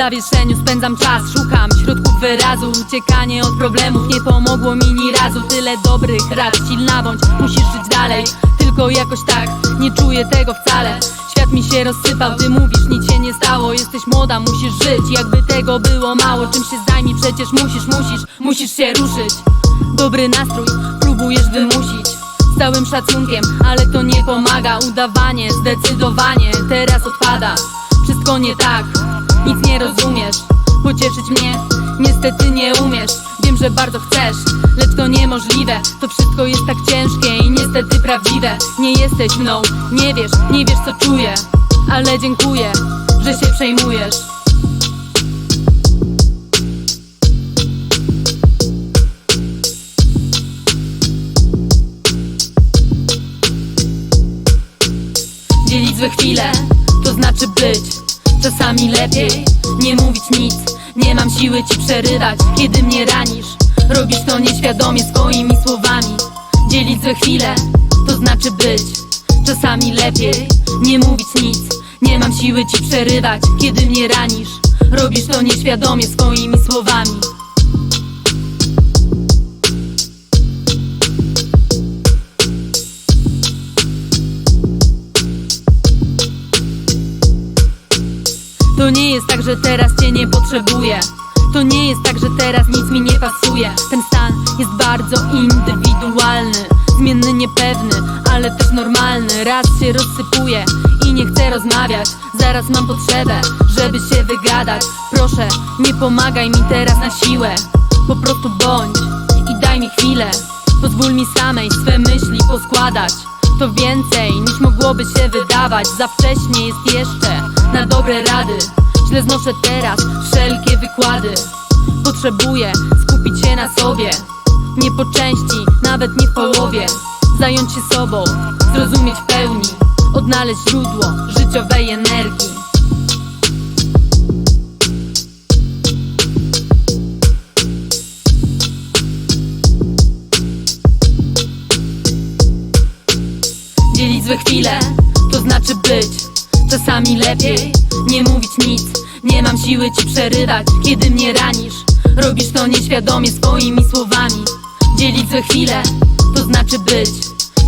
zawieszeniu spędzam czas Szukam środków wyrazu. Uciekanie od problemów nie pomogło mi ni razu. Tyle dobrych rad, silna bądź Musisz żyć dalej, tylko jakoś tak Nie czuję tego wcale. Świat mi się rozsypał, ty mówisz nic się nie stało. Jesteś młoda, musisz żyć, jakby tego było mało. Czym się zdajmi, przecież musisz, musisz, musisz się ruszyć. Dobry nastrój, próbujesz wymusić. Całym szacunkiem, ale to nie pomaga. Udawanie, zdecydowanie, teraz odpada. Wszystko nie tak, nic nie rozumiesz Pocieszyć mnie, niestety nie umiesz. Wiem, że bardzo chcesz, lecz to niemożliwe. To wszystko jest tak ciężkie i niestety prawdziwe. Nie jesteś mną, nie wiesz, nie wiesz co czuję Ale dziękuję, że się przejmujesz. Dzielić złe chwile, to znaczy być Czasami lepiej nie mówić nic. Nie mam siły ci przerywać, kiedy mnie ranisz. Robisz to nieświadomie swoimi słowami. Dzielić złe chwile, to znaczy być. Czasami lepiej nie mówić nic. Nie mam siły ci przerywać, kiedy mnie ranisz. Robisz to nieświadomie swoimi słowami To nie jest tak, że teraz cię nie potrzebuję. To nie jest tak, że teraz nic mi nie pasuje. Ten stan jest bardzo indywidualny Zmienny, niepewny, ale też normalny. Raz się rozsypuje i nie chcę rozmawiać. Zaraz mam potrzebę, żeby się wygadać. Proszę, nie pomagaj mi teraz na siłę. Po prostu bądź i daj mi chwilę. Pozwól mi samej swe myśli poskładać. To więcej niż mogłoby się wydawać. Za wcześnie jest jeszcze na dobre rady. Źle znoszę teraz wszelkie wykłady. Potrzebuję skupić się na sobie. Nie po części, nawet nie w połowie. Zająć się sobą, zrozumieć w pełni. Odnaleźć źródło życiowej energii. Dzielić złe chwile, to znaczy być Czasami lepiej nie mówić nic. Nie mam siły ci przerywać, kiedy mnie ranisz. Robisz to nieświadomie swoimi słowami. Dzielić złe chwile, to znaczy być.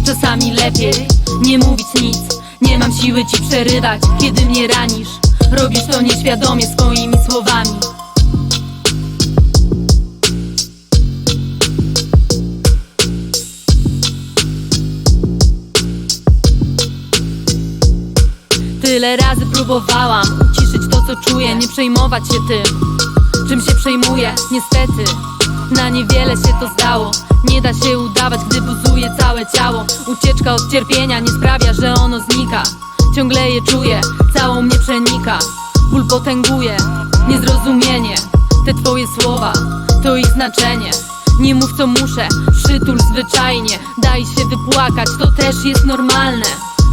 Czasami lepiej nie mówić nic. Nie mam siły ci przerywać, kiedy mnie ranisz. Robisz to nieświadomie swoimi słowami Tyle razy próbowałam uciszyć to co czuję Nie przejmować się tym, czym się przejmuję. Niestety, na niewiele się to zdało. Nie da się udawać, gdy buzuje całe ciało. Ucieczka od cierpienia nie sprawia, że ono znika. Ciągle je czuję, całą mnie przenika. Ból potęguje, niezrozumienie. Te twoje słowa, to ich znaczenie. Nie mów co muszę, przytul zwyczajnie. Daj się wypłakać, to też jest normalne.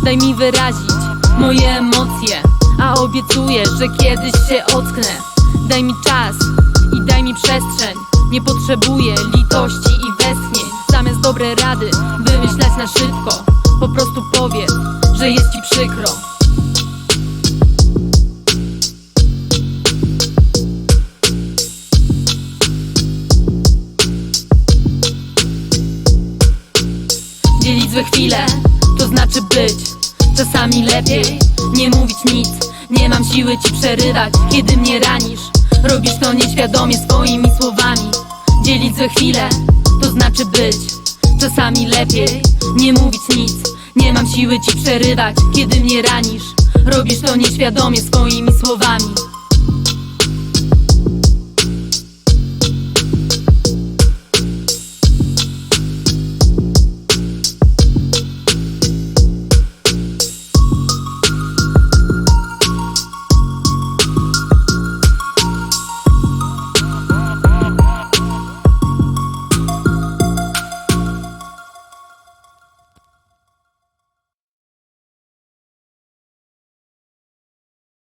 Daj mi wyrazić moje emocje A obiecuję, że kiedyś się ocknę. Daj mi czas i daj mi przestrzeń. Nie potrzebuję litości i westchnień. Zamiast dobre rady wymyślać na szybko Po prostu powiedz, że jest ci przykro. Dzielić złe chwile, to znaczy być Czasami lepiej nie mówić nic. Nie mam siły ci przerywać, kiedy mnie ranisz. Robisz to nieświadomie swoimi słowami. Dzielić złe chwile, to znaczy być. Czasami lepiej nie mówić nic. Nie mam siły ci przerywać, kiedy mnie ranisz. Robisz to nieświadomie swoimi słowami